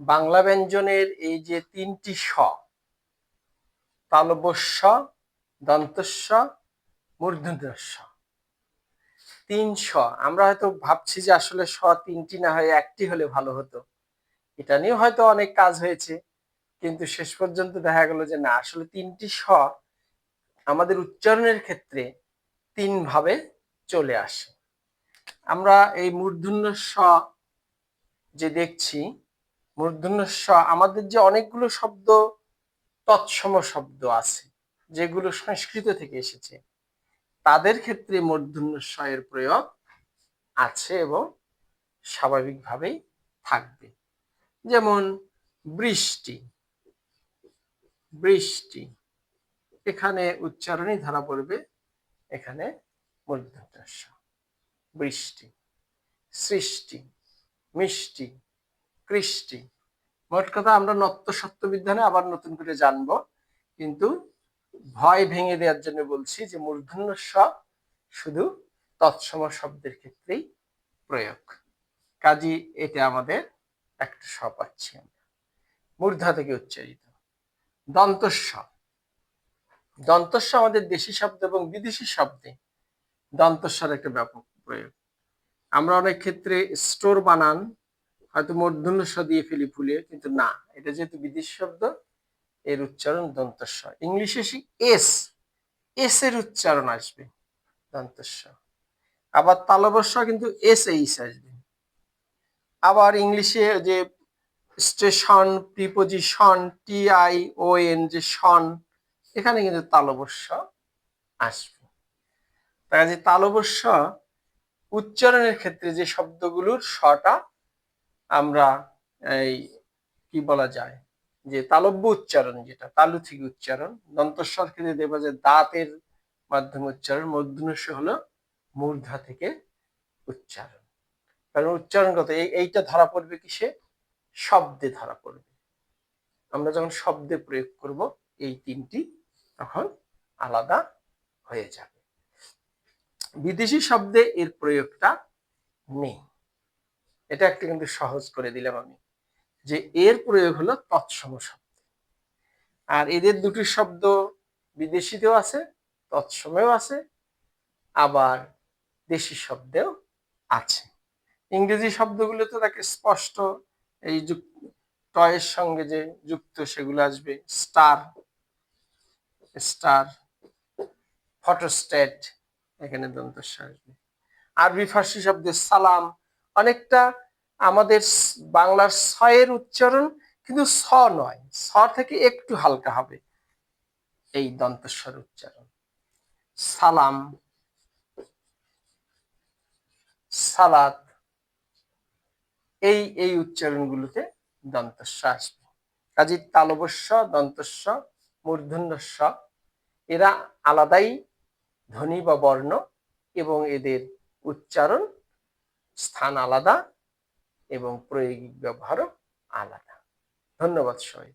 বাংলা ব্যঞ্জনের এই যে তিনটি স তালবস্য দন্তস্ব মূর্ধন্যস্ব তিন স, আমরা হয়তো ভাবছি যে আসলে স তিনটি না হয়ে একটি হলে ভালো হতো। এটা নিয়ে হয়তো অনেক কাজ হয়েছে, কিন্তু শেষ পর্যন্ত দেখা গেল যে না, আসলে তিনটি স আমাদের উচ্চারণের ক্ষেত্রে তিন ভাবে চলে আসে। আমরা এই মূর্ধন্য স যে দেখছি মূর্ধন্য আমাদের যে অনেকগুলো শব্দ, তৎসম শব্দ আছে, যেগুলো সংস্কৃত থেকে এসেছে, তাদের ক্ষেত্রে মূর্ধন্য এর প্রয়োগ আছে এবং স্বাভাবিকভাবেই থাকবে। যেমন বৃষ্টি বৃষ্টি, এখানে উচ্চারণই ধরা পড়বে, এখানে মূর্ধন্য বৃষ্টি, সৃষ্টি, মিষ্টি কৃষ্টি। মোট কথা আমরা নত্য বিধানে আবার নতুন করে জানব। কিন্তু ভয় ভেঙে দেওয়ার জন্য বলছি যে মূর্ধন্য স শুধু তৎসম শব্দের ক্ষেত্রেই প্রয়োগ। কাজী, এটা আমাদের একটা স পাচ্ছি আমরা। মূর্ধা থেকে উচ্চারিত। দন্তস্ব। দন্তস্ব আমাদের দেশি শব্দ এবং বিদেশি শব্দে দন্তস্বর একটা ব্যাপক প্রয়োগ। আমরা অনেক ক্ষেত্রে স্টোর বানান হয়তো মূর্ধন্য স দিয়ে ফেলি ফুলে কিন্তু না, এটা যেহেতু বিদেশি শব্দ, এর উচ্চারণ দন্তস্ব। ইংলিশে এস এস এর উচ্চারণ আসবে দন্তস্ব। আবার তালবস্য কিন্তু এস এইস আসবে। আবার ইংলিশে যে station, preposition, T I O N যে শন এখানে কিন্তু তালবস্য আসবে। তাই যে তালবস্য উচ্চারণের ক্ষেত্রে যে শব্দগুলোর শটা আমরা এই কি বলা যায়? যে তালব্য উচ্চারণ যেটা তালু থেকে উচ্চারণ দন্তস্বর ক্ষেত্রে দেখবা যে দাঁতের মাধ্যমে উচ্চারণ মধ্যনস্য হলো মূর্ধা থেকে উচ্চারণ। কারণ উচ্চারণগত, এই, এইটা ধরা পড়বে কিসে? শব্দে ধরা পড়বে। আমরা যখন শব্দে প্রয়োগ করব, এই তিনটি তখন আলাদা হয়ে যাবে। বিদেশি শব্দে এর প্রয়োগটা নেই। এটা একটা কিন্তু সহজ করে দিলাম আমি, যে এর প্রয়োগ হলো তৎসম শব্দ। আর এদের দুটি শব্দ বিদেশিতেও আছে, তৎসমেও আছে, আবার দেশি শব্দেও আছে। ইংরেজি শব্দগুলো তো তাকে স্পষ্ট এই টয়ের সঙ্গে যে যুক্ত সেগুলো আসবে, স্টার স্টার ফটোস্টেট এখানে দন্তস্ব আসবে। আরবি, ফার্সি শব্দে সালাম অনেকটা আমাদের বাংলার ছয়ের উচ্চারণ, কিন্তু স নয়, স থেকে একটু হালকা হবে এই দন্তস্বর উচ্চারণ। সালাম, সালাত, এই এই উচ্চারণগুলোতে দন্তস্ব আসবে। কাজী তালবস্য দন্তস্ব মূর্ধন্যস্ব, এরা আলাদাই ধ্বনি বা বর্ণ এবং এদের উচ্চারণ স্থান আলাদা এবং প্রয়োগিক ব্যবহারও আলাদা। ধন্যবাদ সবাই